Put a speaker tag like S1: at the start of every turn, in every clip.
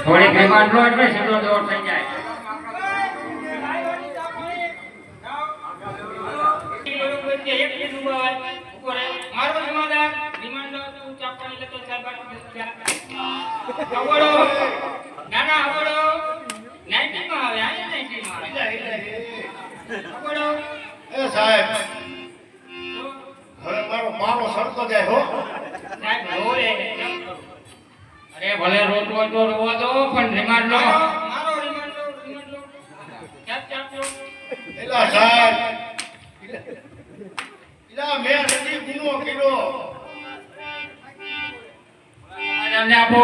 S1: થોડીક રિમાન્ડ લો એટલે સીધો દોર થઈ જાય.
S2: મારો જમાદાર રિમાન્ડ તું? ચાપણી લેતો સાહેબ નાના આવડો 90 માં આવે આ 90 માં આવડો
S3: એ સાહેબ હવે મારો મારો સરતો જાય હો.
S2: સાહેબ
S1: અરે ભલે રોતો હોય તો રોવા દો પણ રિમાન્ડ લો.
S2: મારો રિમાન્ડ લો રિમાન્ડ લો. ચાપ ચાપ લો
S3: એલા સાહેબ. એલા મેં નથી ગુનો કર્યો.
S1: આને આપો.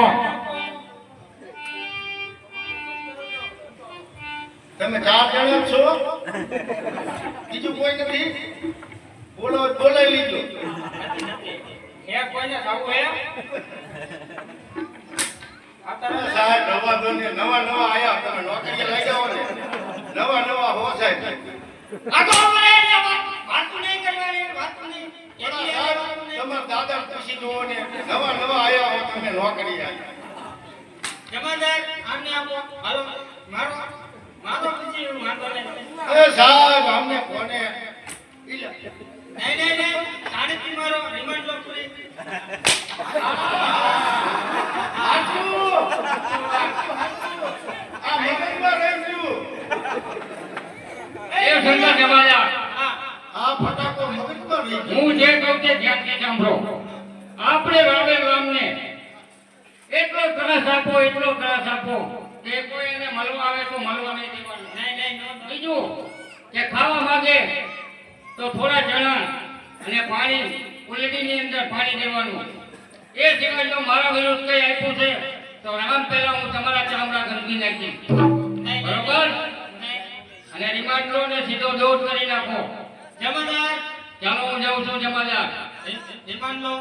S3: તમે ચાર જણા જ છો? બીજું કોઈ નથી? બોલો બોલાવી લીધો.
S2: એ કોઈને ખાવું હે?
S3: સાહેબ નવા દોને નવા નવા આયા. તમે નોકરીએ લાગ્યા હો ને. નવા નવા હો સાહેબ.
S2: આ તો અમારે વાત નહીં કરવાની વાતું નહીં.
S3: તમારા દાદા પૂછી જુઓ ને. નવા નવા આયા હો તમે નોકરી આયા.
S2: જમાદાર આમને આપો. હાલો. મારો મારો પૂછી હું વાંધો નહીં.
S3: અરે સાહેબ અમને કોને?
S2: નહીં નહીં નહીં. સાડેથી મારો રિમાન્ડ લો પૂરી
S3: હાચું. આ મગજમાં રહી ગયું.
S1: એ સંતા
S3: આ ફટાકો મગજમાં રહી
S1: હું જે કહું તે ધ્યાનથી સાંભળો. આપણે વાવેલ રામને એટલો ત્રાસ આપો એટલો ત્રાસ આપો કે કોઈ એને મળવા આવે તો મળવા નહીં દેવાનું.
S2: નહીં નહીં.
S1: બીજું કે ખાવા માંગે તો થોડા જણા અને પાણી કુલડીની અંદર પાણી દેવાનું. એ સિવાય જો મારા વિરુદ્ધ કઈ આપ્યું છે તો રામ પહેલા હું તમારા ચામડા ગંદકી નાખી અને રિમાન્ડ લો ને સીધો દોડ કરી નાખો.
S2: જમાદાર,
S1: ચાલો હું જાઉં છું જમાદાર.
S2: રિમાન્ડ લો